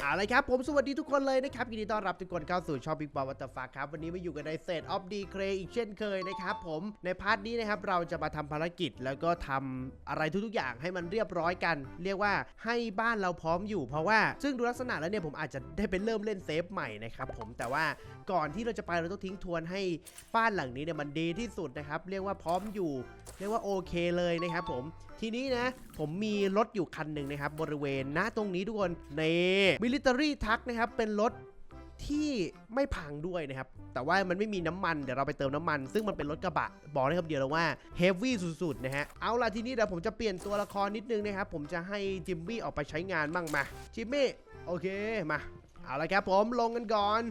เอาละครับผมสวัสดีทุกคนเลยนะครับยินดีต้อนรับทุกคนเข้าสู่ช่อง Big Ball What the Fuck ครับ วันนี้มาอยู่กันในเซตออฟดีเครอีกเช่นเคยนะครับผมในพาร์ทนี้นะครับเราจะมาทำภารกิจแล้วก็ทำอะไรทุกๆอย่างให้มันเรียบร้อยกัน เรียกว่าให้บ้านเราพร้อมอยู่เพราะว่าซึ่งดูลักษณะแล้วเนี่ยผมอาจจะได้เป็นเริ่มเล่นเซฟใหม่นะครับผมแต่ว่าก่อนที่เราจะไปเราต้องทิ้งทวนให้บ้านหลังนี้เนี่ยมันดีที่สุดนะครับเรียกว่าพร้อมอยู่ เรียกว่าโอเคเลยนะครับผม ทีนี้นะ ผมมีรถอยู่คันหนึ่งนะครับ บริเวณณตรงนี้ทุกคนในมิลิเตอรี่ทักนะครับ เป็นรถที่ไม่พังด้วยนะครับ แต่ว่ามันไม่มีน้ำมัน เดี๋ยวเราไปเติมน้ำมัน ซึ่งมันเป็นรถกระบะ บอกได้คำเดียวเลยว่าเฮฟวี่สุดๆ นะฮะ เอาล่ะทีนี้เดี๋ยวผมจะเปลี่ยนตัวละครนิดนึงนะครับ ผมจะให้จิมมี่ออกไปใช้งานบ้างมา จิมมี่ โอเค มา เอาละครับผมลงกันก่อน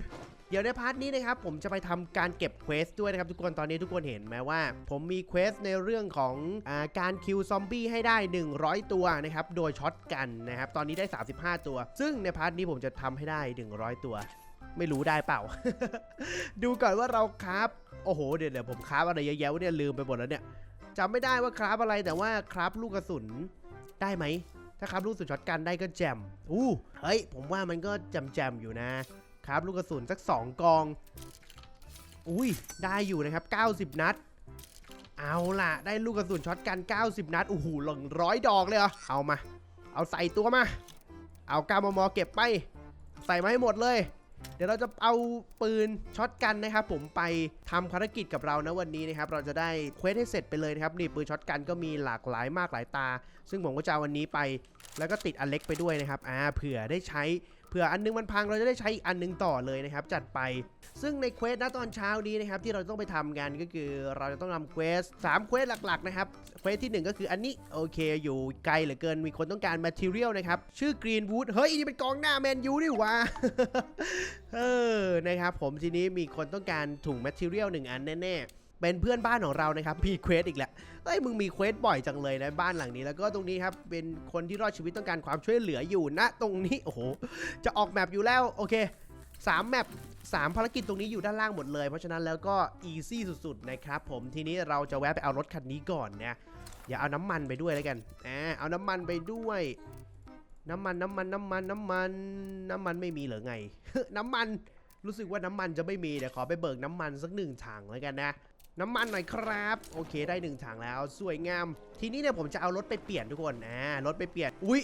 เดี๋ยวในพาร์ทนี้นะครับผมจะไปทำการเก็บเควสด้วยนะครับทุกคนตอนนี้ทุกคนเห็นไหมว่า ผมมีเควสในเรื่องของอาการคิวซอมบี้ให้ได้ 100 ตัวนะครับโดยช็อตกันนะครับตอนนี้ได้ 35 ตัว ซึ่งในพาร์ทนี้ผมจะทำให้ได้ 100 ตัวไม่รู้ได้เปล่า ดูก่อนว่าเราคราฟโอ้โหเดี๋ยวเดี๋ยวผมคราฟอะไรเยอะแยะเนี่ยลืมไปหมดแล้วเนี่ยจำไม่ได้ว่าคราฟอะไรแต่ว่าคราฟลูกกระสุนได้ไหม ถ้าคราฟลูกกระสุนช็อตกันได้ก็แจมอู้เฮ้ยผมว่ามันก็แจมแจมอยู่นะ ครับลูกกระสุนสัก 2 กอง อุ้ยได้อยู่นะครับ 90 นัด เอาล่ะ ได้ลูกกระสุนช็อตกัน 90 นัดโอ้โหหลังร้อยดอกเลยเหรอเอามา เอาใส่ตัวมา เอากามมเก็บไป ใส่มาให้หมดเลยเดี๋ยวเราจะเอาปืนช็อตกันนะครับผมไปทำภารกิจกับเรานะวันนี้นะครับเราจะได้เควสให้เสร็จไปเลยนะครับนี่ปืนช็อตกันก็มีหลากหลายมากหลายตา ซึ่งผมก็จะเอาวันนี้ไป แล้วก็ติดอเล็กไปด้วยนะครับอ่าเผื่อได้ใช้ เผื่ออันนึงมันพังเราจะได้ใช้อีกอันนึงต่อเลยนะครับ จัดไป ซึ่งในเควสณตอนเช้านี้นะครับที่เราต้องไปทำกันก็คือเราจะต้องทำเควสสามเควสหลักๆนะครับเควสที่หนึ่งก็คืออันนี้โอเคอยู่ไกลเหลือเกินมีคนต้องการ material นะครับ ชื่อ Greenwood เฮ้ยนี่เป็นกองหน้าแมนยูนี่ว่าเออนะครับผมทีนี้มีคนต้องการถุง material หนึ่งอันแน่ๆ เป็นเพื่อนบ้านของเรานะครับมีเควสอีกแล้วเอ้ยมึงมีเควสบ่อยจังเลยนะบ้านหลังนี้ แล้วก็ตรงนี้ครับเป็นคนที่รอดชีวิตต้องการความช่วยเหลืออยู่ณตรงนี้โอ้โหจะออกแมปอยู่แล้วโอเค3แมป3ภารกิจตรงนี้อยู่ด้านล่างหมดเลย เพราะฉะนั้นแล้วก็อีซี่สุดๆนะครับผมทีนี้เราจะแวะไปเอารถคันนี้ก่อนนะอย่าเอาน้ำมันไปด้วยแล้วกันอ่าเอาน้ำมันไปด้วย น้ำมันน้ำมันน้ำมันน้ำมันน้ำมันไม่มีเหรอไง น้ำมันรู้สึกว่าน้ำมันจะไม่มีเดี๋ยวขอไปเบิกน้ำมันสักหนึ่งถังแล้วกันนะ น้ำมันหน่อยครับ โอเคได้หนึ่งถังแล้วสวยงาม ทีนี้เนี่ยผมจะเอารถไปเปลี่ยนทุกคนอ่ารถไปเปลี่ยนอุ้ย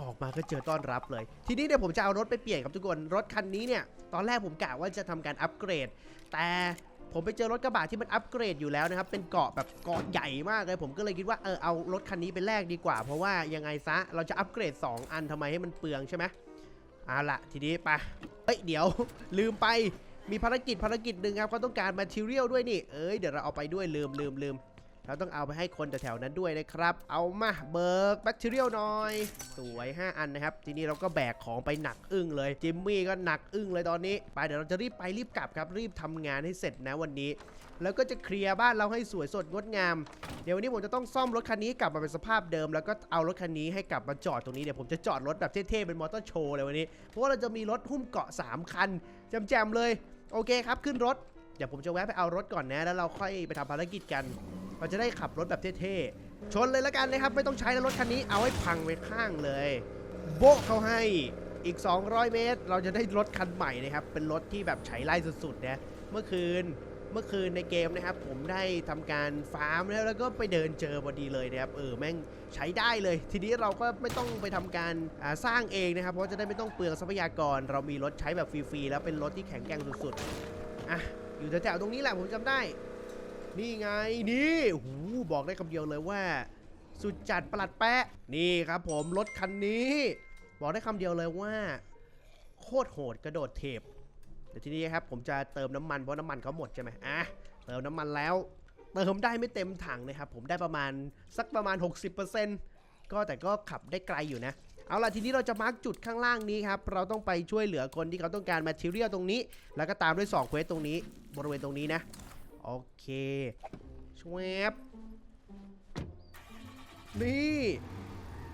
ออกมาก็เจอต้อนรับเลย ทีนี้เดี๋ยผมจะเอารถไปเปลี่ยนครับทุกคนรถคันนี้เนี่ย ตอนแรกผมกะว่าจะทำการอัปเกรด แต่ผมไปเจอรถกระบะที่มันอัปเกรดอยู่แล้วนะครับเป็นเกาะแบบเกาะใหญ่มากเลย ผมก็เลยคิดว่าเออเอารถคันนี้ไปแลกดีกว่า เพราะว่ายังไงซะเราจะอัปเกรด 2 อันทำไมให้มันเปลืองใช่ไหมเอาละทีนี้ไปเฮ้ยเดี๋ยวลืมไป มีภารกิจภารกิจหนึ่งครับเขาต้องการ material ด้วยนี่ เอ้ย เดี๋ยวเราเอาไปด้วยลืมลืมลืมเราต้องเอาไปให้คนแถวๆนั้นด้วยนะครับ เอามาเบิกแบคทีเรียลหน่อย สวย 5 อันนะครับ ทีนี้เราก็แบกของไปหนักอึ้งเลย จิมมี่ก็หนักอึ้งเลยตอนนี้ ไปเดี๋ยวเราจะรีบไปรีบกลับครับ รีบทำงานให้เสร็จนะวันนี้ แล้วก็จะเคลียร์บ้านเราให้สวยสดงดงาม เดี๋ยววันนี้ผมจะต้องซ่อมรถคันนี้กลับมาเป็นสภาพเดิม แล้วก็เอารถคันนี้ให้กลับมาจอดตรงนี้ เดี๋ยวผมจะจอดรถแบบเท่ๆเป็นมอเตอร์โชว์เลยวันนี้ เพราะว่าเราจะมีรถหุ้มเกาะ 3 คันแจมๆเลย โอเคครับขึ้นรถ เดี๋ยวผมจะแวะไปเอารถก่อนนะ แล้วเราค่อยไปทำภารกิจกัน เราจะได้ขับรถแบบเท่ๆ ชนเลยละกันนะครับ ไม่ต้องใช้รถคันนี้ เอาให้พังไปข้างเลย โบกเขาให้ อีก 200 เมตร เราจะได้รถคันใหม่นะครับ เป็นรถที่แบบใช้ไล่สุดๆนะ เมื่อคืน เมื่อคืนในเกมนะครับ ผมได้ทำการฟาร์มแล้วแล้วก็ไปเดินเจอพอดีเลยนะครับเออแม่งใช้ได้เลย ทีนี้เราก็ไม่ต้องไปทำการาสร้างเองนะครับ เพราะจะได้ไม่ต้องเปลืองทรัพยากร เรามีรถใช้แบบฟรีๆแล้วเป็นรถที่แข็งแกร่งสุดๆอะอยู่แถวๆตรงนี้แหละผมจำได้ นี่ไงนี่หูบอกได้คำเดียวเลยว่า สุดจัดประหลัดแปะนี่ครับ ผมรถคันนี้ บอกได้คำเดียวเลยว่า โคตรโหดกระโดดเทป แต่ทีนี้ครับผมจะเติมน้ำมันเพราะน้ำมันเขาหมดใช่ไหมอะเติมน้ำมันแล้วเติมได้ไม่เต็มถังนะครับผมได้ประมาณสักประมาณ 60%ก็แต่ก็ขับได้ไกลอยู่นะเอาล่ะทีนี้เราจะมาร์กจุดข้างล่างนี้ครับเราต้องไปช่วยเหลือคนที่เขาต้องการ material ตรงนี้ แล้วก็ตามด้วย2เควสตรงนี้บริเวณตรงนี้นะโอเคชวบนี่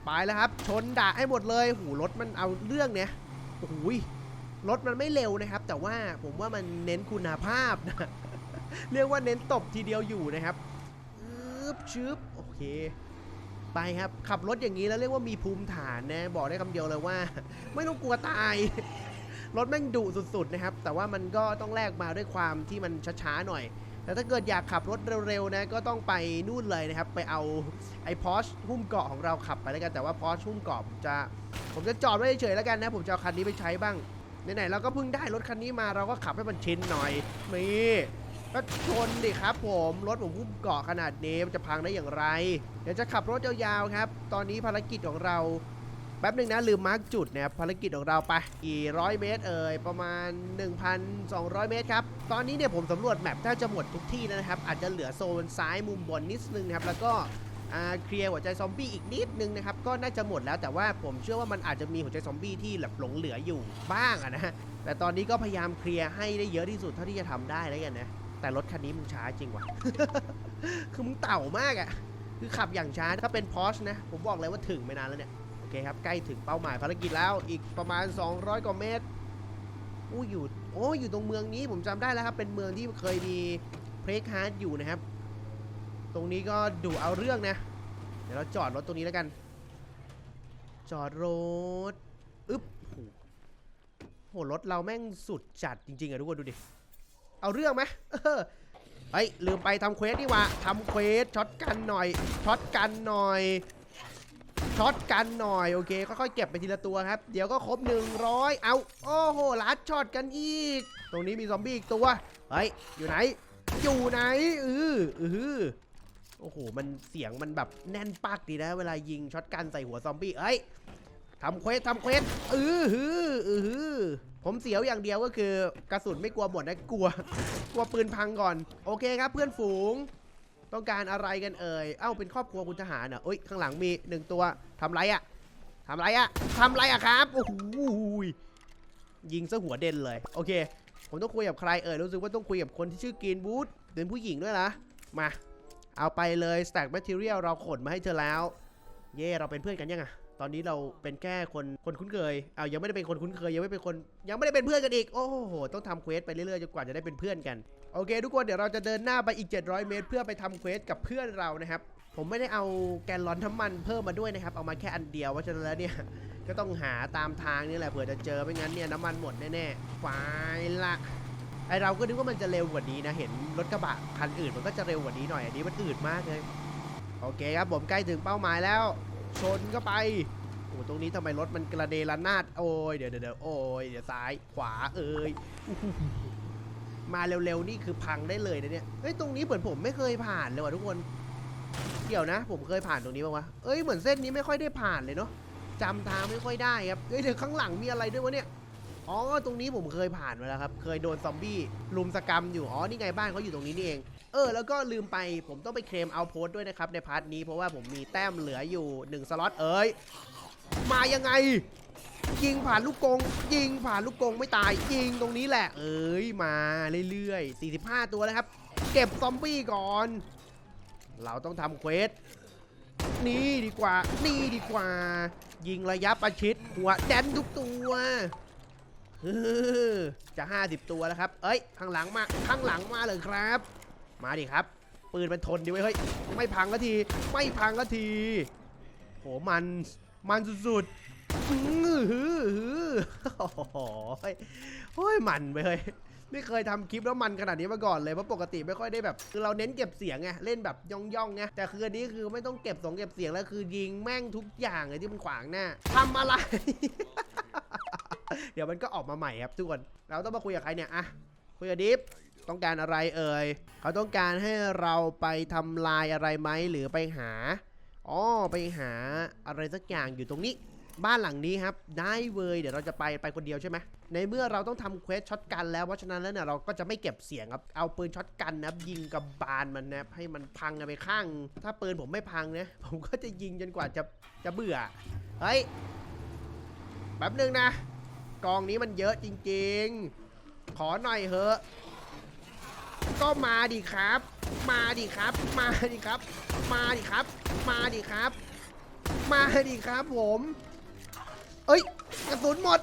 ไปแล้วครับ ชนด่าให้หมดเลยหูรถมันเอาเรื่องเนี่ยโอ้ย รถมันไม่เร็วนะครับ แต่ว่าผมว่ามันเน้นคุณภาพนะเรียกว่าเน้นตบทีเดียวอยู่นะครับอึบชึบโอเค ไปครับ ขับรถอย่างนี้แล้วเรียกว่ามีภูมิฐานนะบอกได้คำเดียวเลยว่า ไม่ต้องกลัวตายรถแม่งดุสุดๆนะครับ แต่ว่ามันก็ต้องแลกมาด้วยความที่มันช้าๆหน่อย แต่ถ้าเกิดอยากขับรถเร็วๆนะก็ต้องไปนู่นเลยนะครับ ไปเอาไอ้พอชหุ้มเกาะของเราขับไปแล้วกันแต่ว่าพอชหุ้มเกาะผมจะ ผมจะจอดไว้เฉยๆแล้วกันนะ ผมจะเอาคันนี้ไปใช้บ้าง ไหนๆเราก็เพิ่งได้รถคันนี้มาเราก็ขับให้มันชินหน่อยนี่ก็ชนดิครับผมรถผมหุ้มเกาะขนาดนี้มันจะพังได้อย่างไร เดี๋ยวจะขับรถยาวๆครับ ตอนนี้ภารกิจของเราแป๊บหนึ่งนะลืมมาร์กจุดนะครับภารกิจของเราไปกี่ร้อยเมตรเอ่ยประมาณ 1,200 เมตรครับ ตอนนี้เนี่ยผมสำรวจแมปแทบจะหมดทุกที่แล้วนะครับ อาจจะเหลือโซนซ้ายมุมบนนิดนึงนะครับ แล้วก็ เคลียร์หัวใจซอมบี้อีกนิดนึงนะครับก็น่าจะหมดแล้วแต่ว่าผมเชื่อว่ามันอาจจะมีหัวใจซอมบี้ที่แบบหลงเหลืออยู่บ้างอะนะแต่ตอนนี้ก็พยายามเคลียร์ให้ได้เยอะที่สุดเท่าที่จะทำได้แล้วกันนะแต่รถคันนี้มึงช้าจริงว่ะคือมึงเต่ามากอะคือขับอย่างช้าถ้าเป็นพอชนะผมบอกเลยว่าถึงไม่นานแล้วเนี่ยโอเคครับใกล้ถึงเป้าหมายภารกิจแล้วอีกประมาณ 200กว่าเมตรอู้อยู่โอ้อยู่ตรงเมืองนี้ผมจำได้แล้วครับเป็นเมืองที่เคยมีเพลคฮาร์ดอยู่นะครับ ตรงนี้ก็ดูเอาเรื่องนะ เดี๋ยวเราจอดรถตรงนี้แล้วกัน จอดรถอึ๊บโหโหรถเราแม่งสุดจัดจริงๆอะทุกคนดูดิ เอาเรื่องไหมเฮ้ยลืมไปทำเควสนี่ว่าทำเควสช็อตกันหน่อยช็อตกันหน่อยช็อตกันหน่อยโอเคค่อยๆเก็บไปทีละตัวครับ เดี๋ยวก็ครบ 100 เอาโอ้โหลัดช็อตกันอีก ตรงนี้มีซอมบี้อีกตัวเฮ้ยอยู่ไหน อยู่ไหนเออเออ โอ้โห มันเสียงมันแบบแน่นปากดีนะ เวลายิงช็อตกันใส่หัวซอมบี้ เอ้ยทำเควสทำเควสเออฮือเออฮือผมเสียวอย่างเดียวก็คือกระสุนไม่กลัวหมดนะกลัว กลัวปืนพังก่อน โอเคครับเพื่อนฝูง ต้องการอะไรกันเอ่ย เอ้าเป็นครอบครัวคุณทหารเหรอเอ้ยข้างหลังมีหนึ่งตัวทำไรอะทำไรอะทำไรอะครับโอ้โหยยิงซะหัวเด่นเลย โอเค ผมต้องคุยกับใครเอ่ยรู้สึกว่าต้องคุยกับคนที่ชื่อกรีนบูธเป็นผู้หญิงด้วยนะมา เอาไปเลย stack material เราขนมาให้เธอแล้ว เย่เราเป็นเพื่อนกันยังอะตอนนี้เราเป็นแค่คนคนคุ้นเคยเอายังไม่ได้เป็นคนคุ้นเคยยังไม่เป็นคนยังไม่ได้เป็นเพื่อนกันอีก โอ้โห ต้องทำเควสไปเรื่อยๆจนกว่าจะได้เป็นเพื่อนกัน โอเค ทุกคนเดี๋ยวเราจะเดินหน้าไปอีก 700 เมตร เพื่อไปทำเควสกับเพื่อนเรานะครับ ผมไม่ได้เอาแกนลอนน้ำมันเพิ่มมาด้วยนะครับ เอามาแค่อันเดียวเพราะฉะนั้นแล้วเนี่ยก็ต้องหาตามทางนี่แหละเผื่อจะเจอไม่งั้นเนี่ยน้ำมันหมดแน่ๆไฟละ อเราก็นึกว่ามันจะเร็วกว่านี้นะ เห็นรถกระบะคันอื่นมันก็จะเร็วกว่านี้หน่อย อันนี้มันอืดมากเลย โอเคครับผมใกล้ถึงเป้าหมายแล้ว ชนก็ไปโอ้ตรงนี้ทำไมรถมันกระเดระนาด โอ้ย เดี๋ยวเดี๋ยวโอ้ย เดี๋ยวซ้าย ขวา เอ้ย มาเร็วๆ นี่คือพังได้เลยนะเนี่ย เฮ้ย ตรงนี้เหมือนผมไม่เคยผ่านเลยว่ะทุกคน เดี๋ยวนะ ผมเคยผ่านตรงนี้บ้างวะเอ้ย เหมือนเส้นนี้ไม่ค่อยได้ผ่านเลยเนาะจำทางไม่ค่อยได้ครับ เฮ้ยเดี๋ยวข้างหลังมีอะไรด้วยวะเนี่ย อ๋อ ตรงนี้ผมเคยผ่านมาแล้วครับ เคยโดนซอมบี้ลุมสกรรมอยู่ อ๋อ นี่ไงบ้านเขาอยู่ตรงนี้นี่เอง เออ แล้วก็ลืมไป ผมต้องไปเคลมเอาโพสด้วยนะครับในพาร์ทนี้เพราะว่าผมมีแต้มเหลืออยู่ 1 สล็อต เอ้ย มายังไง ยิงผ่านลูกกง ยิงผ่านลูกกงไม่ตาย ยิงตรงนี้แหละ เอ้ย มาเรื่อยๆ 45 ตัวแล้วครับ เก็บซอมบี้ก่อน เราต้องทำเควสนี่ดีกว่า นี่ดีกว่า ยิงระยะประชิดหัวแดนทุกตัว จะ 50 ตัวแล้วครับ เอ้ย ข้างหลังมา ข้างหลังมาเลยครับ มาดิครับ ปืนมันทนดีไว้ยเฮ้ย ไม่พังก็ที ไม่พังก็ที โห มัน มันสุดๆอื้อหือหือโอ้โหโอ้ยมันไปเลยไม่เคยทำคลิปแล้วมันขนาดนี้มาก่อนเลยเพราะปกติไม่ค่อยได้แบบ คือเราเน้นเก็บเสียงไงเล่นแบบย่องๆไงแต่คืออันนี้คือไม่ต้องเก็บสงเก็บเสียงแล้วคือยิงแม่งทุกอย่างเลยที่มันขวางหน้าทำอะไร เดี๋ยวมันก็ออกมาใหม่ครับทุกคน เราต้องมาคุยกับใครเนี่ยอะคุยกับดิฟต้องการอะไรเอ่ย เขาต้องการให้เราไปทำลายอะไรไหมหรือไปหา อ๋อ ไปหาอะไรสักอย่างอยู่ตรงนี้ บ้านหลังนี้ครับ ได้เวยเดี๋ยวเราจะไปไปคนเดียวใช่ไหม ในเมื่อเราต้องทำเควสช็อตกันแล้ว เพราะฉะนั้นแล้วเนี่ยเราก็จะไม่เก็บเสียงครับ เอาปืนช็อตกันนะยิงกับบานมันนะให้มันพังไปข้าง ถ้าปืนผมไม่พังนะ ผมก็จะยิงจนกว่าจะจะเบื่อ เฮ้ย แป๊บนึงนะ กองนี้มันเยอะจริงๆ ขอหน่อยเถอะ ก็มาดิครับ มาดิครับ มาดิครับ มาดิครับ มาดิครับ มาดิครับผม เอ้ยกระสุนหมด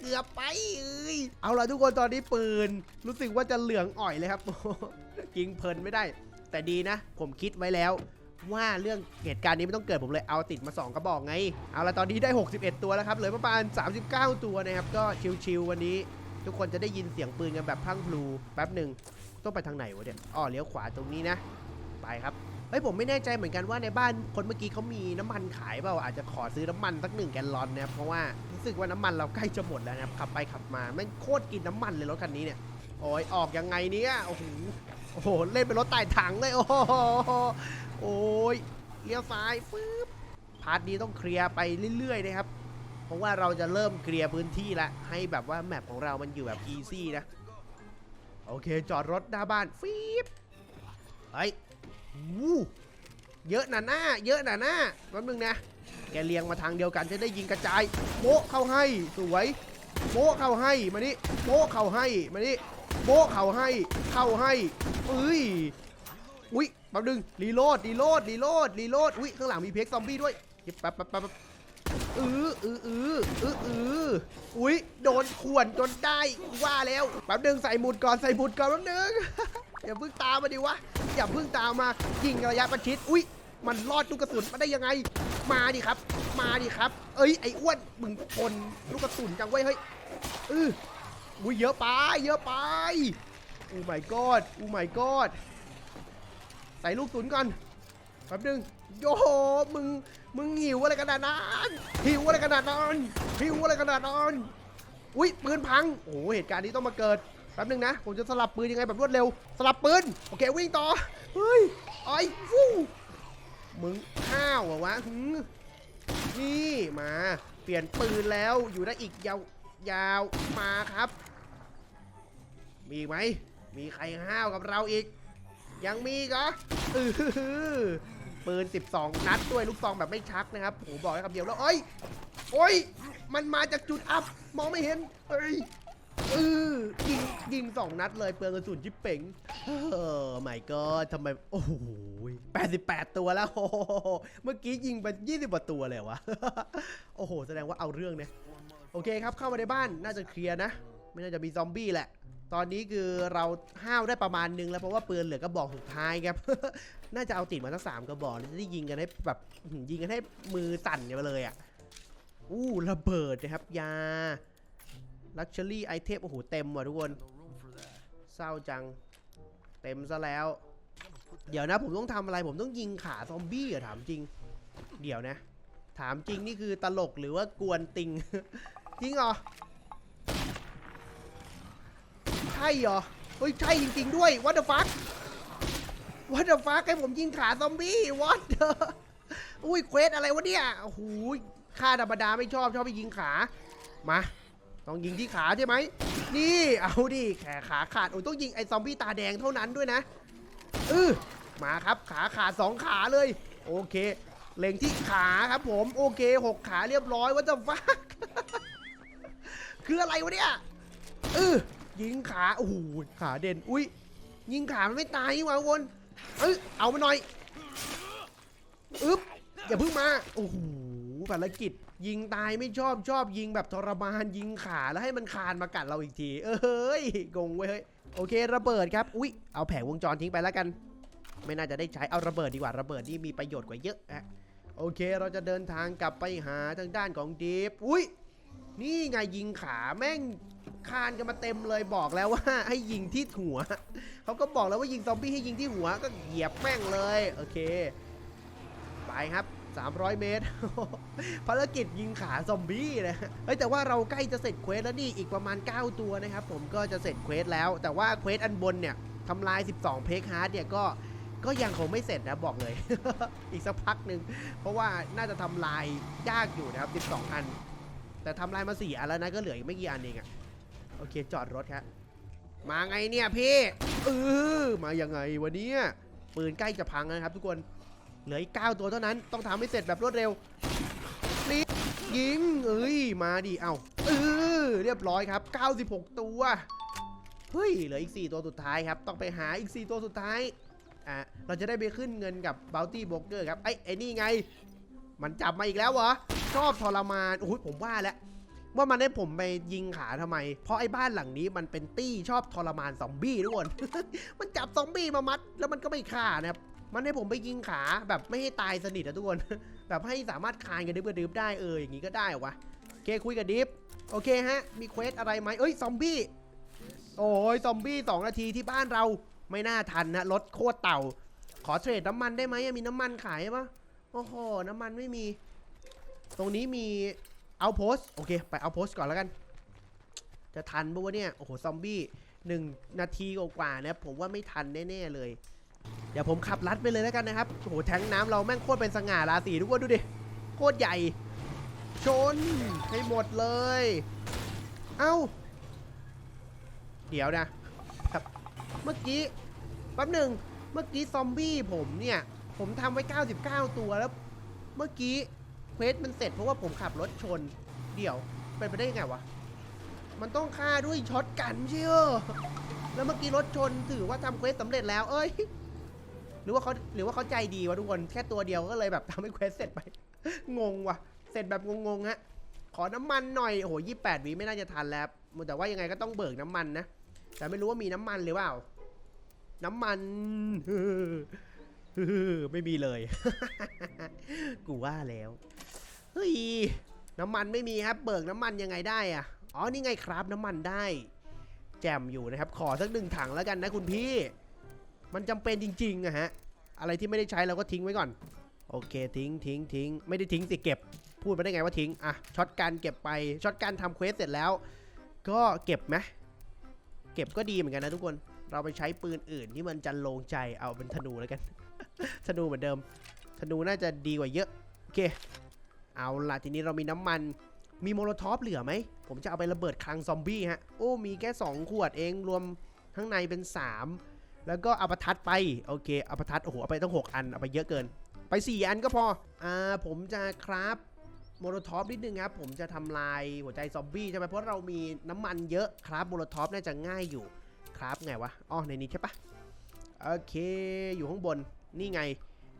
เกือบไปเอ้ยเอาละทุกคนตอนนี้ปืน รู้สึกว่าจะเหลืองอ่อยเลยครับยิงเพลินไม่ได้ แต่ดีนะ ผมคิดไว้แล้ว ว่าเรื่องเหตุการณ์นี้ไม่ต้องเกิดผมเลยเอาติดมา 2 กระบอกไง เอาละตอนนี้ได้ 61 ตัวแล้วครับเหลือประมาณ 39 ตัวนะครับ ก็ชิวๆวันนี้ ทุกคนจะได้ยินเสียงปืนกันแบบพังพลูแป๊บหนึ่งต้องไปทางไหนวะเนี่ยอ๋อเลี้ยวขวาตรงนี้นะ ไปครับเฮ้ยผมไม่แน่ใจเหมือนกันว่าในบ้านคนเมื่อกี้เขามีน้ำมันขายเปล่าอาจจะขอซื้อน้ำมันสักหนึ่งแกลลอนนะครับเพราะว่ารู้สึกว่าน้ำมันเราใกล้จะหมดแล้วนะครับขับไปขับมาแม่งโคตรกินน้ำมันเลยรถคันนี้เนี่ยโอ้ยออกยังไงเนี่ยโอ้โหโอ้โหเล่นเป็นรถไต่ถังเลยโอ้โห โอ้ยเลี้ยวซ้ายปึ๊บพาร์ทนี้ต้องเคลียร์ไปเรื่อยๆนะครับเพราะว่าเราจะเริ่มเคลียร์พื้นที่ละให้แบบว่าแมปของเรามันอยู่แบบอีซี่นะโอเค จอดรถหน้าบ้านฟีบเฮ้ยวู้เยอะหนาหน้า เยอะหนาหน้าแป๊บนึงนะ แกเลียงมาทางเดียวกันจะได้ยิงกระจายโบะเข้าให้สวยโบะเข้าให้มานี่โบะเข้าให้มานี่โบะเข้าให้เข้าให้เอ้ยอุ้ย ป๊บนึงรีโหลดรีโหลดรีโหลดรีโหลดอุ้ยข้างหลังมีเพกซอมบี้ด้วยเก็บแป๊บแป๊บแป๊บแป๊บออเออเออเออเออุ้ยโดนข่วนจนได้ว่าแล้วแป๊บนึงใส่หมุดก่อนใส่หมุดก่อนแป๊บนึงอย่าเพิ่งตามมาดิวะอย่าเพิ่งตามมายิงระยะประชิดอุ้ยมันรอดลูกกระสุนมาได้ยังไง มาดิครับ มาดิครับ เอ้ยไอ้อ้วนมึงทนลูกกระสุนจังเว้ยเฮ้ยเอออุ้ยเยอะไปเยอะไปโอ้ my god โอ้ my god ส่ลูกศูนย์ก่อนแป๊บนึงโยมึงมึงหิวอะไรขนาดนั้นหิวอะไรขนาดนั้นหิวอะไรขนาดนั้นอุ้ยปืนพังโอ้โหเหตุการณ์นี้ต้องมาเกิดแป๊บนึงนะผมจะสลับปืนยังไงแบบรวดเร็ว สลับปืนโอเควิ่งต่อเฮ้ยไอ้ฟูมึงข้าวเหรอวะนี่มาเปลี่ยนปืนแล้วอยู่ได้อีกยาวยาวมาครับ มีไหมมีใครห้าวกับเราอีก ยังมีอีกเออือหือปืน 12 นัดด้วยลูกซองแบบไม่ชักนะครับผมบอกให้คำเดียวแล้วเอ้ยโอ้ย มันมาจากจุดอับมองไม่เห็นเอ้ยเออยิงยิงสองนัดเลยเปลืองกระสุนจิ๊บเป่งเออไม่ก็ทำไม โอ้โห88ตัวแล้วโเมื่อกี้ยิงไป20กว่าตัวเลยวะโอ้โห แสดงว่าเอาเรื่องเนี่ย โอเคครับเข้ามาในบ้านน่าจะเคลียร์นะ ไม่น่าจะมีซอมบี้แหละ ตอนนี้คือเราห้าวได้ประมาณนึงแล้วเพราะว่าปืนเหลือกระบอกสุดท้ายครับ น่าจะเอาติดมาทั้งสามกระบอกแล้วจะได้ยิงกันให้แบบยิงกันให้มือสั่นกันไปเลยอะ อู้ระเบิดนะครับยา ลักชัวรี่ไอเทมโอ้โหเต็มว่ะทุกคน เศร้าจัง เต็มซะแล้ว เดี๋ยวนะผมต้องทำอะไรผมต้องยิงขาซอมบี้เหรอถามจริง เดี๋ยวนะ ถามจริงนี่คือตลกหรือว่ากวนติง จริงเหรอ ใช่เหรอ เฮ้ย ใช่จริง ๆ ด้วย what the fuck what the fuck ให้ผมยิงขาซอมบี้ what the อุ้ยเควสอะไรวะเนี่ยโอ้โหค่าธรรมดาไม่ชอบชอบไปยิงขา มาต้องยิงที่ขาใช่ไหม นี่เอาดิแขนขาขาดโอ้ยต้องยิงไอ้ซอมบี้ตาแดงเท่านั้นด้วยนะเออมาครับขาขาดสองขาเลย โอเค เล็งที่ขาครับผมโอเคหกขาเรียบร้อย what the fuck คืออะไรวะเนี่ยเออ ยิงขาโอ้โหขาเด่นอุ้ยยิงขามันไม่ตายนี่หว่าวนเอ้ยเอามาหน่อยอึ๊บอย่าเพิ่งมาโอ้โหภารกิจ ยิงตายไม่ชอบชอบยิงแบบทรมานยิงขาแล้วให้มันคานมากัดเราอีกที เอ้ยงงเว้ยเฮ้ยโอเคระเบิดครับอุ้ยเอาแผงวงจรทิ้งไปแล้วกัน ไม่น่าจะได้ใช้เอาระเบิดดีกว่าระเบิดนี่มีประโยชน์กว่าเยอะอะโอเคเราจะเดินทางกลับไปหาทางด้านของดีฟอุ้ยนี่ไงยิงขาแม่ง คานกันมาเต็มเลยบอกแล้วว่าให้ยิงที่หัว เขาก็บอกแล้วว่ายิงซอมบี้ให้ยิงที่หัวก็เหยียบแม่งเลย โอเค ไปครับ 300 เมตร ภารกิจยิงขาซอมบี้นะเฮ้ยแต่ว่าเราใกล้จะเสร็จเควสแล้วนี่อีกประมาณ 9 ตัวนะครับ ผมก็จะเสร็จเควสแล้ว แต่ว่าเควสอันบนเนี่ยทำลาย 12 เพกฮาร์ดเนี่ยก็ก็ยังคงไม่เสร็จนะบอกเลย อีกสักพักหนึ่งเพราะว่าน่าจะทำลายยากอยู่นะครับ 12 อัน แต่ทำลายมาสี่อันแล้วนะก็เหลืออีกไม่กี่อันเองอะ โอเคจอดรถครับมาไงเนี่ยพี่เออมายังไงวันนี้ปืนใกล้จะพังแล้วนะครับ ทุกคนเหลืออีกเก้าตัวเท่านั้นต้องทำให้เสร็จแบบรวดเร็วนี่ยิงเอ้ยมาดิเอาเออเรียบร้อยครับ 96 ตัวเฮ้ยเหลืออีก 4 ตัวสุดท้ายครับ ต้องไปหาอีก 4 ตัวสุดท้ายอะเราจะได้ไปขึ้นเงินกับ Bounty b r o k e r ครับไอ้ไอ้นี่ไง มันจับมาอีกแล้วเหรอชอบทรมานโอ้ยผมว่าแล้ว ว่ามันให้ผมไปยิงขาทำไม เพราะไอ้บ้านหลังนี้มันเป็นตี้ชอบทรมานซอมบี้ทุกคน มันจับซอมบี้มามัด แล้วมันก็ไม่ฆ่านะครับมันให้ผมไปยิงขาแบบไม่ให้ตายสนิทอะทุกคน แบบให้สามารถคานกันดิบกระดิบได้เอออย่างงี้ก็ได้หวะโอเคคุยกับดิฟโอเคฮะ มีเควสอะไรไหมเอ้ยซอมบี้โอ้ยซอมบี้สองนาทีที่บ้านเราไม่น่าทันนะรถโคตรเต่า ขอเทรดน้ำมันได้ไหมมีน้ำมันขายปะโอ้โหน้ำมันไม่มี ตรงนี้มี เอาโพสโอเค ไปเอาโพสก่อนแล้วกัน จะทันปะวะเนี่ย โอ้โห ซอมบี้หนึ่งนาทีกว่าๆนะผมว่าไม่ทันแน่ๆเลย เดี๋ยวผมขับลัดไปเลยแล้วกันนะครับ โอ้โห แทงน้ำเราแม่งโคตรเป็นสง่าราศีทุกคนดูดิ โคตรใหญ่ ชน ให้หมดเลย เอ้า เดี๋ยวนะครับเมื่อกี้ แป๊บหนึ่ง เมื่อกี้ซอมบี้ผมเนี่ย ผมทำไว้ 99 ตัวแล้ว เมื่อกี้ เควสมันเสร็จเพราะว่าผมขับรถชน เดี๋ยวเป็นไปได้ยังไงวะ มันต้องฆ่าด้วยช็อตกันใช่ไหมแล้วเมื่อกี้รถชนถือว่าทำเควสสำเร็จแล้ว เอ้ย หรือว่าเขาหรือว่าเขาใจดีวะทุกคน แค่ตัวเดียวก็เลยแบบทำให้เควสเสร็จไป งงวะเสร็จแบบงงๆฮะ ขอน้ำมันหน่อย โอ้โหยี่แปดวิไม่น่าจะทันแล้ว แต่ว่ายังไงก็ต้องเบิกน้ำมันนะ แต่ไม่รู้ว่ามีน้ำมันหรือเปล่า น้ำมัน ไม่มีเลย กูว่าแล้ว เฮ้ย น้ำมันไม่มีครับ เบิกน้ำมันยังไงได้อะอ๋อ นี่ไงครับน้ำมันได้ แจมอยู่นะครับ ขอสักหนึ่งถังแล้วกันนะคุณพี่ มันจำเป็นจริงๆอะฮะ อะไรที่ไม่ได้ใช้เราก็ทิ้งไว้ก่อน โอเค ทิ้งทิ้งทิ้ง ไม่ได้ทิ้งสิเก็บ พูดมาได้ไงว่าทิ้ง อะ ช็อตกันเก็บไป ช็อตกันทำเควสเสร็จแล้ว ก็เก็บไหมเก็บก็ดีเหมือนกันนะทุกคน เราไปใช้ปืนอื่นที่มันจะลงใจ เอาเป็นธนูแล้วกัน ธนูเหมือนเดิมธนูน่าจะดีกว่าเยอะโอเค เอาล่ะทีนี้เรามีน้ำมัน มีโมโลทอฟเหลือไหม ผมจะเอาไประเบิดคลังซอมบี้ฮะ โอ้ มีแค่ 2 ขวดเองรวมข้างในเป็น 3 แล้วก็เอาประทัดไป โอเคเอาประทัดโอ้โหเอาไปต้อง 6 อัน เอาไปเยอะเกิน ไป 4 อันก็พอ อ่า ผมจะครับโมโลทอฟนิดนึงครับ ผมจะทำลายหัวใจซอมบี้ใช่ไหมเพราะเรามีน้ำมันเยอะครับโมโลทอฟน่าจะง่ายอยู่ ครับไงวะ อ๋อ ในนี้ใช่ปะโอเค อยู่ข้างบน นี่ไง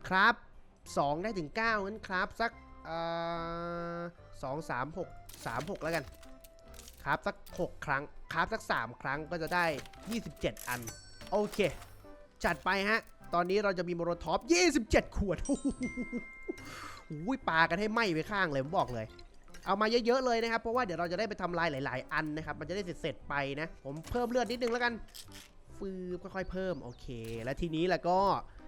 ครับ 2 ได้ถึง 9 งั้นครับสักสองสามหกสามหกแล้วกัน ครับสัก 6 ครั้ง ครับสัก 3 ครั้งก็จะได้ 27 อัน โอเค จัดไปฮะ ตอนนี้เราจะมีโมโรท็อป 27 ขวดอุ้ยปากันให้ไหม้ไปข้างเลยผมบอกเลย เอามาเยอะๆเลยนะครับ เพราะว่าเดี๋ยวเราจะได้ไปทำลายหลายๆ อันนะครับ มันจะได้เสร็จๆไปนะ ผมเพิ่มเลือดนิดนึงแล้วกันฟืบค่อยๆเพิ่ม โอเค และทีนี้แล้วก็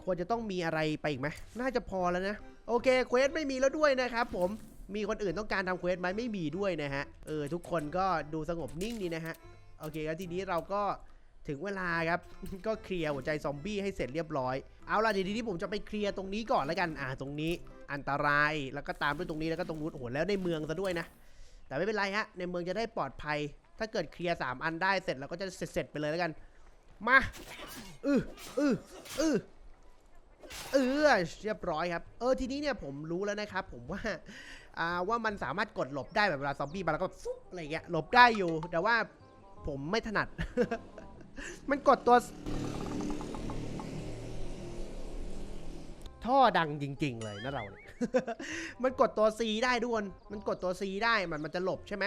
ควรจะต้องมีอะไรไปอีกไหมน่าจะพอแล้วนะ โอเคเควสไม่มีแล้วด้วยนะครับผมมีคนอื่นต้องการทำเควสไหมไม่มีด้วยนะฮะเออทุกคนก็ดูสงบนิ่งดีนะฮะโอเคแล้วทีนี้เราก็ถึงเวลาครับ ก็เคลียร์หัวใจซอมบี้ให้เสร็จเรียบร้อย เอาล่ะทีนี้ผมจะไปเคลียร์ตรงนี้ก่อนแล้วกันอ่าตรงนี้อันตรายแล้วก็ตามด้วยตรงนี้แล้วก็ตรงนู้นโอ้โหแล้วในเมืองซะด้วยนะ แต่ไม่เป็นไรฮะในเมืองจะได้ปลอดภัย ถ้าเกิดเคลียร์3อันได้เสร็จเราก็จะเสร็จๆไปเลยแล้วกัน มาอืออืออือ เออเรียบร้อยครับ เออทีนี้เนี่ยผมรู้แล้วนะครับ ผมว่าอ่าว่ามันสามารถกดหลบได้แบบเวลาซอมบี้มาแล้วก็แบบฟุ๊บอะไรเงี้ยหลบได้อยู่ แต่ว่าผมไม่ถนัด มันกดตัว ท่อดังจริง ๆ เลยนะเราเนี่ย มันกดตัว C ได้ทุกคนมันกดตัว C ได้มันมันจะหลบใช่ไหม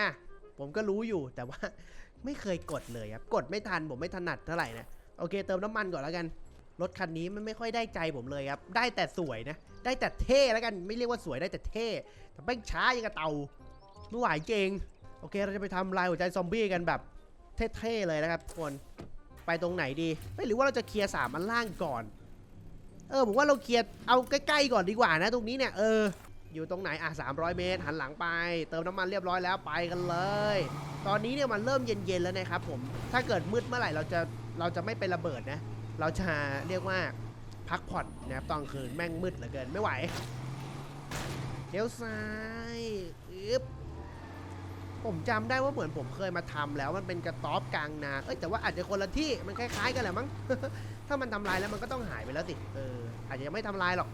ผมก็รู้อยู่แต่ว่าไม่เคยกดเลยครับ กดไม่ทันผมไม่ถนัดเท่าไหร่นะ โอเค เติมน้ำมันก่อนแล้วกัน รถคันนี้มันไม่ค่อยได้ใจผมเลยครับ ได้แต่สวยนะ ได้แต่เท่แล้วกัน ไม่เรียกว่าสวยได้แต่เท่ แต่แม่งช้ายังกับเตาไม่ไหวจริงโอเค เราจะไปทำลายหัวใจซอมบี้กันแบบเท่ๆเลยนะครับทุกคน ไปตรงไหนดี ไม่หรือว่าเราจะเคลียร์สามอันล่างก่อน เออผมว่าเราเคลียร์เอาใกล้ๆก่อนดีกว่านะ ตรงนี้เนี่ย เออ อยู่ตรงไหน อะ300 เมตร หันหลังไป เติมน้ำมันเรียบร้อยแล้วไปกันเลย ตอนนี้เนี่ยมันเริ่มเย็นๆแล้วนะครับผม ถ้าเกิดมืดเมื่อไหร่เราจะเราจะไม่ไประเบิดนะ เราจะเรียกว่าพักผ่อนนะครับตอนคืนแม่งมืดเหลือเกินไม่ไหวเลี้ยวซ้ายอึ๊บผมจำได้ว่าเหมือนผมเคยมาทำแล้วมันเป็นกระต๊อบกลางนา เอ้ยแต่ว่าอาจจะคนละที่มันคล้ายๆกันแหละมั้ง ถ้ามันทำลายแล้วมันก็ต้องหายไปแล้วสิ เออ อาจจะยังไม่ทำลายหรอก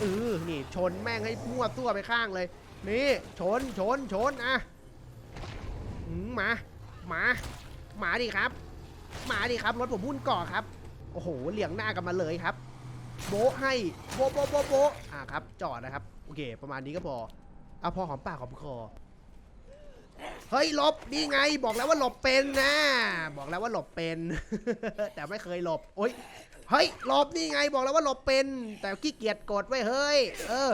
เออ นี่ชนแม่งให้มั่วตัวไปข้างเลย นี่ ชน ชน ชน อะหมา หมา หมาดิครับ มาดิครับรถผมพุ่นก่อครับ โอ้โหเหลี่ยงหน้ากันมาเลยครับ โบะให้โบะโบะโบะโบะอะครับ จอดนะครับ โอเค ประมาณนี้ก็พอเอาพอหอมปากหอมคอเฮ้ยหลบนี่ไง บอกแล้วว่าหลบเป็นนะ บอกแล้วว่าหลบเป็น แต่ไม่เคยหลบโอ๊ยเฮ้ยหลบนี่ไง บอกแล้วว่าหลบเป็น แต่ขี้เกียจกดไว้เฮ้ย เออ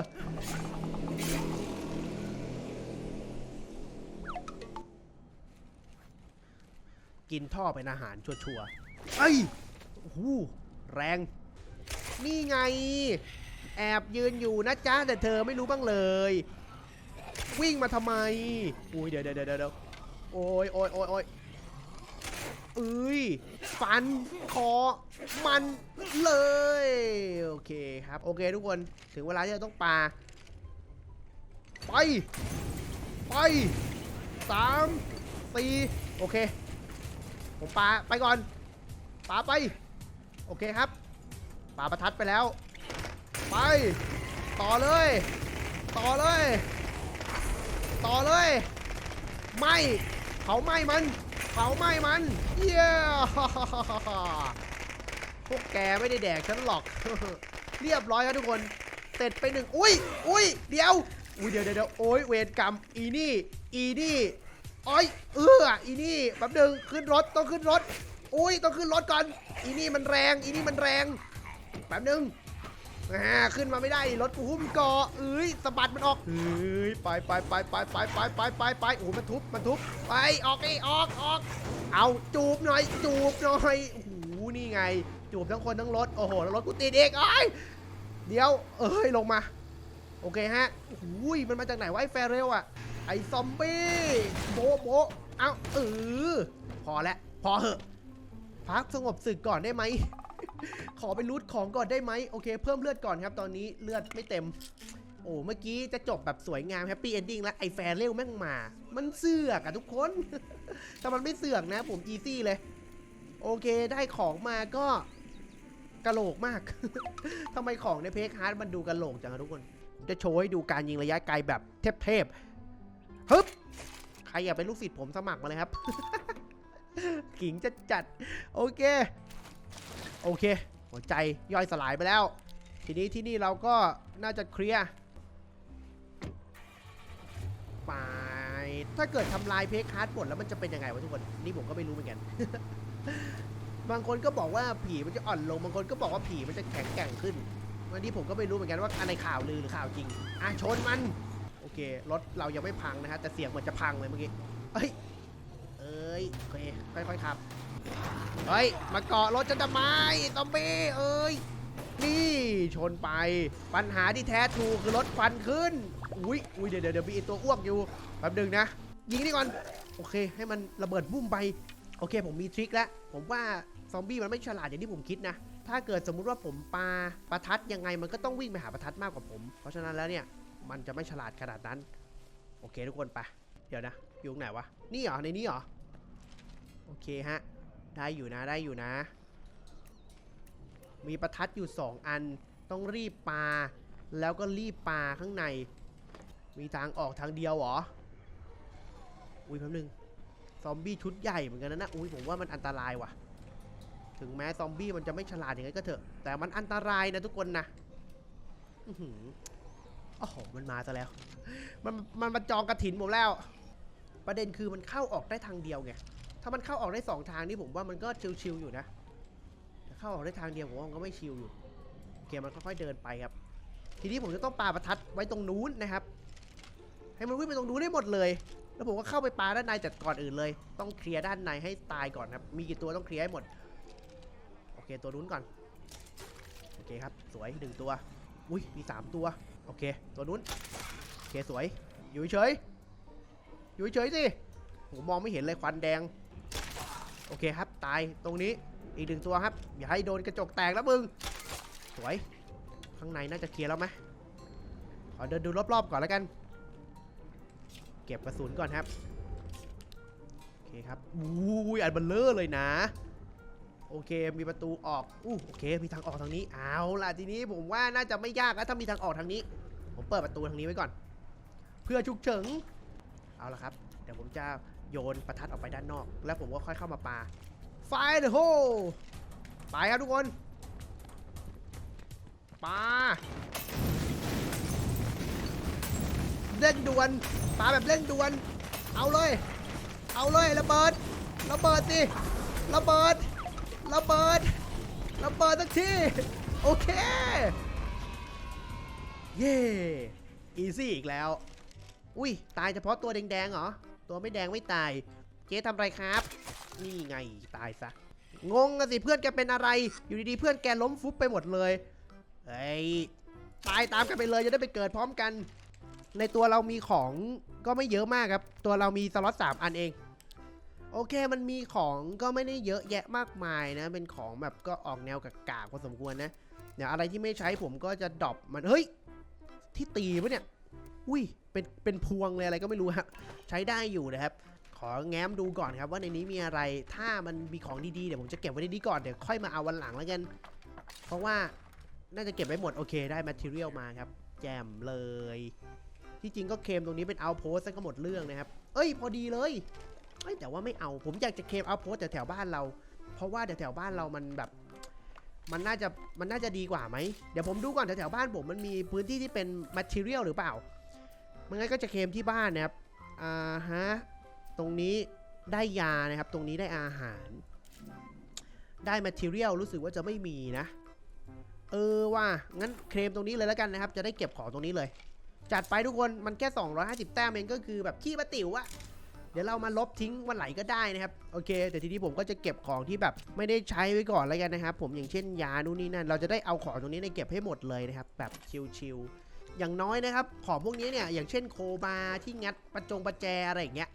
กินท่อเป็นอาหารชัวร์ๆเอ้ยโอ้โหแรง นี่ไง แอบยืนอยู่นะจ๊ะ แต่เธอไม่รู้บ้างเลย วิ่งมาทำไม อุ้ยเดี๋ยวเดี๋ยวเดี๋ยวเดี๋ยวโอ้ยโอ้ยโอ้ยโอ้ยเอ้ยฟันคอมันเลย โอเคครับ โอเคทุกคน ถึงเวลาที่เราต้องปา ไป ไปสามสี่โอเค ผมปาไปก่อนปาไป โอเคครับปาประทัดไปแล้ว ไป ต่อเลย ต่อเลย ต่อเลยไม่เผาไหม้มันเผาไหม้มัน เย้พวกแกไม่ได้แดกฉันหรอก เรียบร้อยครับทุกคนเสร็จไปหนึ่งอุ้ยอุ้ยเดี๋ยวอุ้ยเดี๋ยวเดี๋ยวเดี๋ยวโอ้ยเวรกรรมอีนี่ อีนี่ อ้อยเอออีนี่แป๊บหนึงขึ้นรถต้องขึ้นรถอุ้ยต้องขึ้นรถก่อนอีนี่มันแรงอีนี่มันแรงแป๊บหนึงอ่าขึ้นมาไม่ได้รถกูหุ้มเกาะเอ้ยสะบัดมันออกเอ้ยไปไปไปไปไปไปไปไปไปโอ้โหมันทุบมันทุบไปออกไอ้ออกออก เอาจูบหน่อย จูบหน่อยโอ้โหนี่ไง จูบทั้งคนทั้งรถโอ้โหแล้วรถกูติดเองไอ้ยเดี๋ยวเอ้ยลงมา โอเคฮะโอ้โหมันมาจากไหนวะไอ้แฟร์เรลอะ ไอ้ซอมบี้โบโบเอาเออพอแล้วพอเหอะพักสงบศึกก่อนได้ไหม ขอไปรูทของก่อนได้ไหมโอเค เพิ่มเลือดก่อนครับ ตอนนี้เลือดไม่เต็ม โอ้เมื่อกี้จะจบแบบสวยงามแฮปปี้เอนดิ้งแล้วไอ้แฟร์เรลแม่งมา มันเสือกอะทุกคน แต่มันไม่เสือกนะ ผมอีซี่เลย โอเคได้ของมาก็กะโหลกมาก ทำไมของในเพคฮาร์ดมันดูกะโหลกจังอะทุกคน จะโชว์ให้ดูการยิงระยะไกลแบบเทพๆ ฮึบใครอยากเป็นลูกศิษย์ผมสมัครมาเลยครับ ขิงจะจัด โอเค โอเค หัวใจย่อยสลายไปแล้ว ทีนี้ที่นี่เราก็น่าจะเคลียร์ไปถ้าเกิดทำลายเพคฮาร์ดหมดแล้วมันจะเป็นยังไงวะทุกคน นี่ผมก็ไม่รู้เหมือนกัน บางคนก็บอกว่าผีมันจะอ่อนลง บางคนก็บอกว่าผีมันจะแข็งแกร่งขึ้น วันนี้ผมก็ไม่รู้เหมือนกันว่าอะไรข่าวลือหรือข่าวจริง อะชนมัน เครถเรายังไม่พังนะฮะแต่เสียงเหมือนจะพังเลยเมื่อกี้เอ้ยเอ้ยโอเคค่อยๆขับเฮ้ยมาเกาะรถจะทำไมซอมบี้เอ้ยนี่ชนไปปัญหาที่แท้ทรูคือรถควันขึ้นอุ้ยอุ้ยเดี๋ยวเดี๋ยวเดี๋ยวมีไอตัวอ้วกอยู่แป๊บนึงนะยิงนี่ก่อนโอเค ให้มันระเบิดบุ้มไปโอเค ผมมีทริคแล้วผมว่าซอมบี้มันไม่ฉลาดอย่างที่ผมคิดนะถ้าเกิดสมมุติว่าผมปาประทัดยังไงมันก็ต้องวิ่งไปหาประทัดมากกว่าผม เพราะฉะนั้นแล้วเนี่ย มันจะไม่ฉลาดขนาดนั้น โอเคทุกคนไป เดี๋ยวนะอยู่ตรงไหนวะ นี่เหรอ ในนี้เหรอ โอเคฮะ ได้อยู่นะ ได้อยู่นะ มีประทัดอยู่ 2 อัน ต้องรีบปา แล้วก็รีบปาข้างใน มีทางออกทางเดียวเหรอ อุ้ยแป๊บนึง ซอมบี้ชุดใหญ่เหมือนกันนะนะ อุ้ยผมว่ามันอันตรายว่ะ ถึงแม้ซอมบี้มันจะไม่ฉลาดอย่างนั้ก็เถอะ แต่มันอันตรายนะทุกคนนะอือหือ โอ้โห มันมาซะแล้ว มันมันมาจองกระถินผมแล้ว ประเด็นคือมันเข้าออกได้ทางเดียวไง ถ้ามันเข้าออกได้สองทางนี่ผมว่ามันก็ชิวๆอยู่นะแต่เข้าออกได้ทางเดียวผมว่ามันก็ไม่ชิวอยู่เคมันค่อยๆเดินไปครับ ทีนี้ผมจะต้องปาประทัดไว้ตรงนู้นนะครับ ให้มันวิ่งไปตรงนู้นได้หมดเลย แล้วผมก็เข้าไปปาด้านในแต่ก่อนอื่นเลย ต้องเคลียร์ด้านในให้ตายก่อนครับ มีกี่ตัวต้องเคลียร์ให้หมด โอเคตัวนู้นก่อน โอเคครับ สวยหนึ่งตัว อุ้ยมีสามตัว โอเค ตัวนู้น โอเคสวย อยู่เฉย อยู่เฉยสิผมมองไม่เห็นเลยควันแดง โอเคครับ ตาย ตรงนี้ อีกหนึ่งตัวครับ อย่าให้โดนกระจกแตกแล้วมึง สวย ข้างในน่าจะเคลียร์แล้วไหมขอเดินดูรอบๆก่อนแล้วกัน เก็บกระสุนก่อนครับ โอเคครับอู้ยอันเบลเลอร์เลยนะ โอเค มีประตูออกอู้โอเค มีทางออกทางนี้เอาล่ะทีนี้ผมว่าน่าจะไม่ยากแล้วถ้ามีทางออกทางนี้ ผมเปิดประตูทางนี้ไว้ก่อน เพื่อฉุกเฉินเอาละครับ เดี๋ยวผมจะโยนประทัดออกไปด้านนอก แล้วผมก็ค่อยเข้ามาปาไฟเดอะโฮไปครับทุกคนปาเร่งด่วนปาแบบเร่งด่วน เอาเลย เอาเลยระเบิดระเบิดสิระเบิด ระเบิดระเบิดสักทีโอเค เย่อีซี่อีกแล้ว อุ้ยตายเฉพาะตัวแดงๆเหรอ ตัวไม่แดงไม่ตาย เจ๊ทำไรครับ นี่ไงตายซะ งงกันสิเพื่อนแกเป็นอะไร อยู่ดีๆเพื่อนแกล้มฟุบไปหมดเลยเฮ้ยตายตามกันไปเลยจะได้ไปเกิดพร้อมกัน ในตัวเรามีของก็ไม่เยอะมากครับ ตัวเรามีสล็อต3อันเอง โอเคมันมีของก็ไม่ได้เยอะแยะมากมายนะ เป็นของแบบก็ออกแนวกากๆพอสมควรนะเดี๋ยวอะไรที่ไม่ใช้ผมก็จะดรอปมันเฮ้ย ที่ตีปะเนี่ยอุ้ยเป็นเป็นพวงเลยอะไรก็ไม่รู้ฮะใช้ได้อยู่นะครับ ขอแง้มดูก่อนครับว่าในนี้มีอะไรถ้ามันมีของดีๆเดี๋ยวผมจะเก็บไว้ในนี้ก่อนเดี๋ยวค่อยมาเอาวันหลังแล้วกัน เพราะว่าน่าจะเก็บไว้หมดโอเคได้ material มาครับ แจมเลย ที่จริงก็เคมตรงนี้เป็น outpost ซะก็หมดเรื่องนะครับ เอ้ย พอดีเลย แต่ว่าไม่เอา ผมอยากจะเคลม outpost แถวๆบ้านเรา เพราะว่าแถวๆบ้านเรามันแบบ มันน่าจะมันน่าจะดีกว่าไหมเดี๋ยวผมดูก่อนแถวๆบ้านผมมันมีพื้นที่ที่เป็น material หรือเปล่ามันงั้นก็จะเคมที่บ้านนะครับอ่าฮะตรงนี้ได้ยานะครับ ตรงนี้ได้อาหาร ได้ material รู้สึกว่าจะไม่มีนะ เออว่างั้นเคลมตรงนี้เลยแล้วกันนะครับ จะได้เก็บของตรงนี้เลย จัดไปทุกคนมันแค่ 250 แต้มเองก็คือแบบขี้ปะติ๋วอะ เดี๋ยวเรามาลบทิ้งวันไหลก็ได้นะครับโอเค แต่ทีนี้ผมก็จะเก็บของที่แบบไม่ได้ใช้ไว้ก่อนแล้วกันนะครับผมอย่างเช่นยานู่นนี่นั่นเราจะได้เอาของตรงนี้ในเก็บให้หมดเลยนะครับแบบชิลๆอย่างน้อยนะครับของพวกนี้เนี่ยอย่างเช่นโคบาที่งัดประจงประแจอะไรอย่างเงี้ย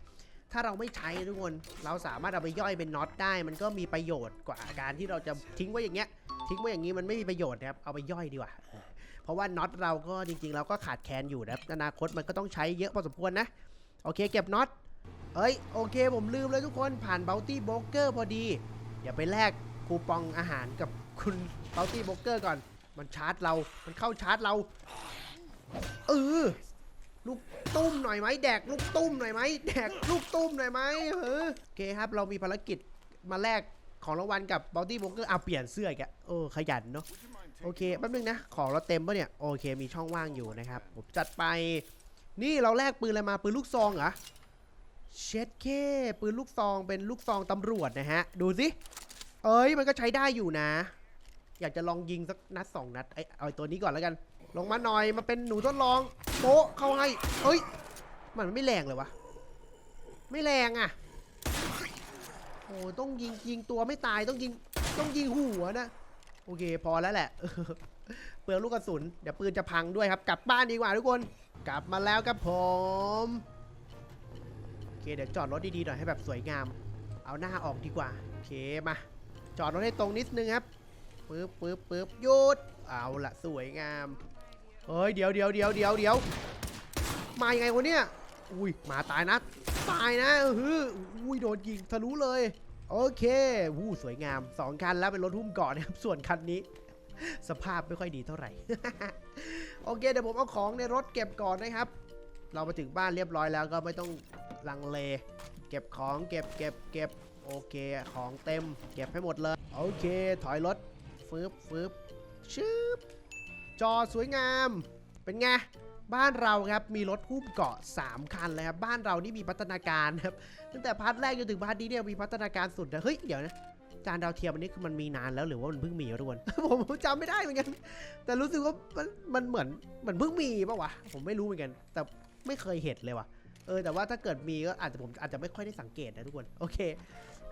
ถ้าเราไม่ใช้ทุกคน เราสามารถเอาไปย่อยเป็นน็อตได้ มันก็มีประโยชน์กว่าการที่เราจะทิ้งไว้อย่างเงี้ย ทิ้งไว้อย่างนี้มันไม่มีประโยชน์นะครับ เอาไปย่อยดีกว่า เพราะว่าน็อตเราก็จริงๆ เราก็ขาดแคลนอยู่นะอนาคตมันก็ต้องใช้เยอะพอสมควรนะ โอเค เก็บน็อต เอ้ยโอเคผมลืมเลยทุกคนผ่าน Bounty Broker พอดี เดี๋ยวไปแลกคูปองอาหารกับคุณ Bounty Broker ก่อน มันชาร์จเรา มันเข้าชาร์จเรา เออ ลูกตุ้มหน่อยไหมแดกลูกตุ้มหน่อยไหมแดกลูกตุ้มหน่อยไหมเออโอเคครับ เรามีภารกิจมาแลกของรางวัลกับ Bounty Broker เอาเปลี่ยนเสื้ออีกเออขยันเนาะโอเคแป๊บนึงนะ ของเราเต็มปะเนี่ย โอเคมีช่องว่างอยู่นะครับ ผมจัดไป นี่เราแลกปืนอะไรมาปืนลูกซองเหรอ เช็ดเคปืนลูกซองเป็นลูกซองตำรวจนะฮะ ดูสิ เอ้ยมันก็ใช้ได้อยู่นะ อยากจะลองยิงสักนัดสองนัดไอ้เอาตัวนี้ก่อนแล้วกัน ลงมาหน่อยมาเป็นหนูทดลองโป๊ะเข้าให้เอ้ย มันไม่แรงเลยวะไม่แรงอะโอ้ต้องยิงยิงตัวไม่ตายต้องยิงต้องยิงหัวนะ โอเคพอแล้วแหละ เปลืองลูกกระสุน เดี๋ยวปืนจะพังด้วยครับ กลับบ้านดีกว่าทุกคน กลับมาแล้วครับผม เคเดี๋ยวจอดรถดีๆหน่อยให้แบบสวยงาม เอาหน้าออกดีกว่า โอเคมา จอดรถให้ตรงนิดนึงครับปึ๊บปึ๊บปึ๊บหยุด เอาละสวยงาม เฮ้ย เดี๋ยวเดี๋ยวเดี๋ยวเดี๋ยวเดี๋ยวมายังไงวะเนี่ย อุ้ยหมาตายนะ ตายนะเอออุ้ยโดนยิงทะลุเลย โอเควู้สวยงาม2คันแล้วเป็นรถหุ้มเกาะนะครับ ส่วนคันนี้ สภาพไม่ค่อยดีเท่าไหร่ โอเคเดี๋ยวผมเอาของในรถเก็บก่อนนะครับ เรามาถึงบ้านเรียบร้อยแล้วก็ไม่ต้องลังเล เก็บของเก็บเก็บเก็บโอเคของเต็ม เก็บให้หมดเลย โอเค ถอยรถฟืบฟืบชืบจอสวยงาม เป็นไงบ้านเราครับมีรถหุ้มเกาะ 3 คันเลยครับบ้านเรานี่มีพัฒนาการครับตั้งแต่พาร์ทแรกจนถึงพาร์ทนี้เนี่ยมีพัฒนาการสุดนะเฮ้ยเดี๋ยวนะจานดาวเทียมอันนี้คือมันมีนานแล้วหรือว่ามันเพิ่งมีวะทุกคนผมจำไม่ได้เหมือนกัน แต่รู้สึกว่ามันมันเหมือนมือนเพิ่งมีปะวะผมไม่รู้เหมือนกัน แต่ ไม่เคยเห็นเลยว่ะ เออแต่ว่าถ้าเกิดมีก็อาจจะผมอาจจะไม่ค่อยได้สังเกตนะทุกคน โอเค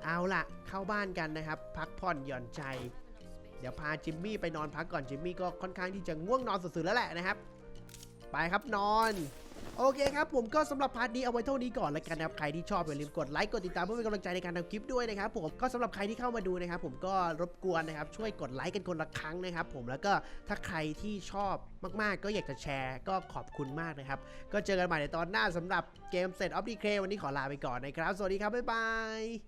เอาล่ะ เข้าบ้านกันนะครับ พักผ่อนหย่อนใจ เดี๋ยวพาจิมมี่ไปนอนพักก่อนจิมมี่ก็ค่อนข้างที่จะง่วงนอนสุดๆแล้วแหละนะครับ ไปครับนอน โอเคครับผมก็สำหรับพาร์ทนี้เอาไว้เท่านี้ก่อนแล้วกันนะครับใครที่ชอบอย่าลืมกดไลค์กดติดตามเพื่อเป็นกำลังใจในการทำคลิปด้วยนะครับผมก็สำหรับใครที่เข้ามาดูนะครับผมก็รบกวนนะครับช่วยกดไลค์กันคนละครั้งนะครับผมแล้วก็ถ้าใครที่ชอบมากๆ ก็อยากจะแชร์ก็ขอบคุณมากนะครับก็เจอกันใหม่ในตอนหน้าสำหรับเกมเซตออฟดีเควันนี้ขอลาไปก่อนนะครับ สวัสดีครับบ๊ายบาย